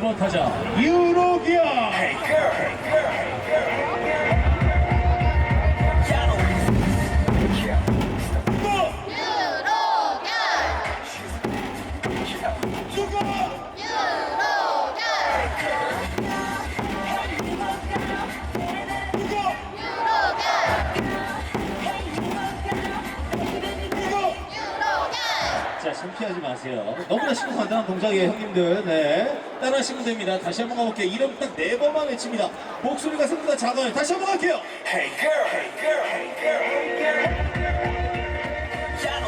두번 타자 유로기아 자 창피하지 마세요. 너무나 쉽고 간단한 동작이에요 형님들. 네. 따라하시면 됩니다. 다시 한번 가볼게요. 이름 딱 네 번만 외칩니다. 목소리가 생각보다 작아요. 다시 한번 갈게요. Hey girl, hey girl, hey girl, hey girl. 자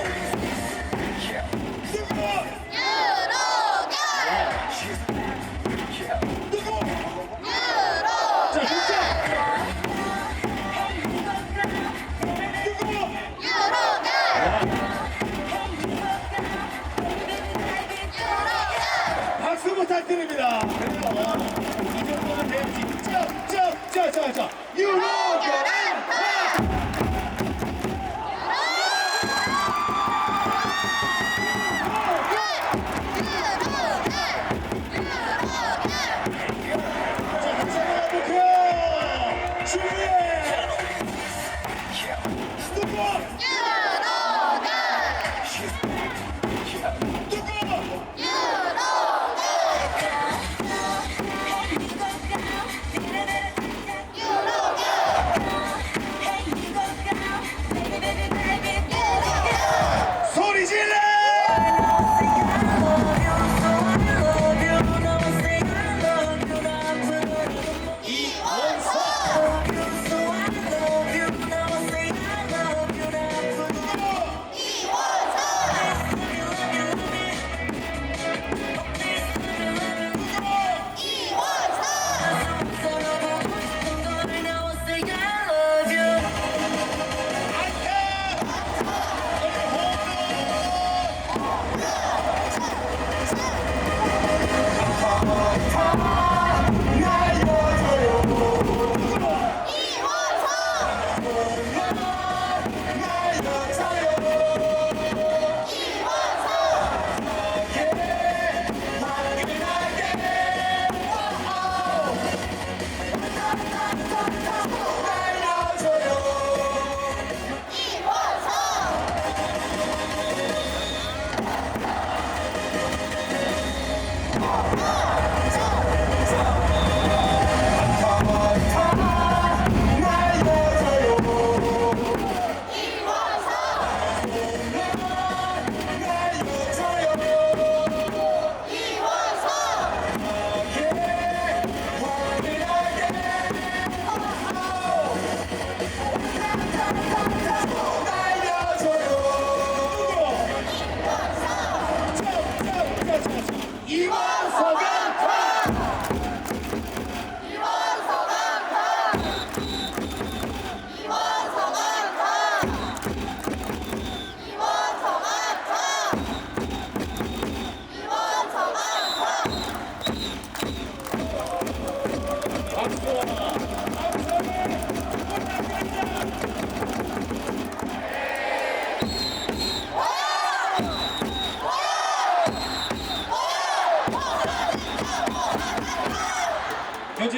부탁드립니다 이 정도면 돼야지 짜짜짜짜짜 유로 time.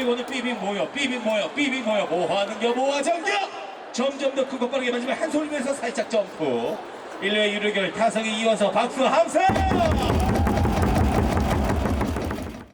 오늘 삐빙 모여 삐빙 모여 삐빙 모여. 뭐하는 겨 뭐하 정겨? 점점 더 크고 빠르게 마지막 한 소리 내서 살짝 점프. 1회 유료결 타석의 이원서 박수 함성